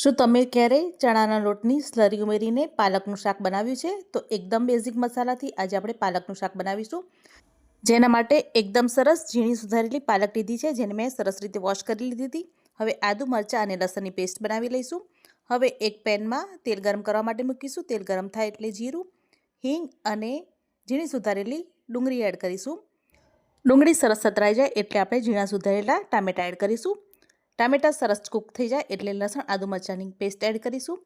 શું તમે ક્યારેય ચણાના લોટની સ્લરી ઉમેરીને પાલકનું શાક બનાવ્યું છે? તો એકદમ બેઝિક મસાલાથી આજે આપણે પાલકનું શાક બનાવીશું. જેના માટે એકદમ સરસ ઝીણી સુધારેલી પાલક લીધી છે, જેને મેં સરસ રીતે વોશ કરી લીધી હતી. હવે આદુ, મરચાં અને લસણની પેસ્ટ બનાવી લઈશું. હવે એક પેનમાં તેલ ગરમ કરવા માટે મૂકીશું. તેલ ગરમ થાય એટલે જીરું, હિંગ અને ઝીણી સુધારેલી ડુંગળી એડ કરીશું. ડુંગળી સરસ સતરાઈ જાય એટલે આપણે ઝીણા સુધારેલા ટામેટાં એડ કરીશું. ટામેટાં સરસ કૂક થઈ જાય એટલે લસણ, આદુ મરચાંની પેસ્ટ એડ કરીશું.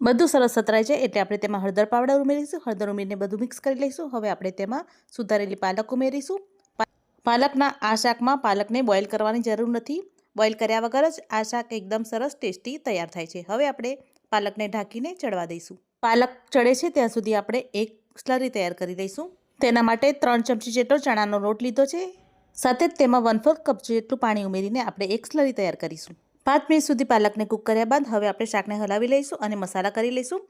બધું સરસ સતરાઈ જાય એટલે આપણે તેમાં હળદર પાવડર ઉમેરીશું. હળદર ઉમેરીને બધું મિક્સ કરી લઈશું. હવે આપણે તેમાં સુધારેલી પાલક ઉમેરીશું. પાલકના આ શાકમાં પાલકને બોઇલ કરવાની જરૂર નથી. બોઇલ કર્યા વગર જ આ શાક એકદમ સરસ ટેસ્ટી તૈયાર થાય છે. હવે આપણે પાલકને ઢાંકીને ચડવા દઈશું. પાલક ચડે છે ત્યાં સુધી આપણે એક સ્લરી તૈયાર કરી દઈશું તેના માટે ત્રણ ચમચી જેટલો ચણાનો લોટ લીધો છે. સાથે જ તેમાં વન ફોર્થ કપ જેટલું પાણી ઉમેરીને આપણે એક સ્લરી તૈયાર કરીશું. પાંચ મિનિટ સુધી પાલકને કૂક કર્યા બાદ હવે આપણે શાકને હલાવી લઈશું અને મસાલા કરી લઈશું.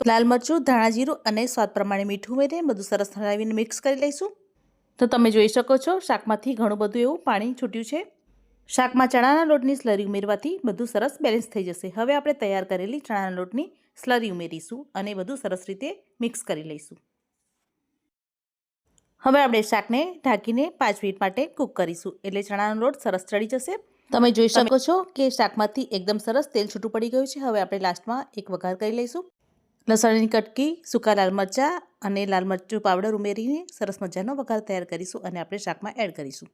લાલ મરચું, ધાણા જીરું અને સ્વાદ પ્રમાણે મીઠું ઉમેરીને બધું સરસ હલાવીને મિક્સ કરી લઈશું. તો તમે જોઈ શકો છો, શાકમાંથી ઘણું બધું એવું પાણી છૂટ્યું છે. શાકમાં ચણાના લોટની સ્લરી ઉમેરવાથી બધું સરસ બેલેન્સ થઈ જશે. હવે આપણે તૈયાર કરેલી ચણાના લોટની સ્લરી ઉમેરીશું અને બધું સરસ રીતે મિક્સ કરી લઈશું. હવે આપણે શાકને ઢાંકીને પાંચ મિનિટ માટે કૂક કરીશું. એટલે ચણાનો લોટ સરસ ચડી જશે. તમે જોઈ શકો છો કે શાકમાંથી એકદમ સરસ તેલ છૂટું પડી ગયું છે. હવે આપણે લાસ્ટમાં એક વઘાર કરી લઈશું. લસણની કટકી સૂકા લાલ મરચાં અને લાલ મરચું પાવડર ઉમેરીને સરસ મજાનો વઘાર તૈયાર કરીશું અને આપણે શાકમાં એડ કરીશું.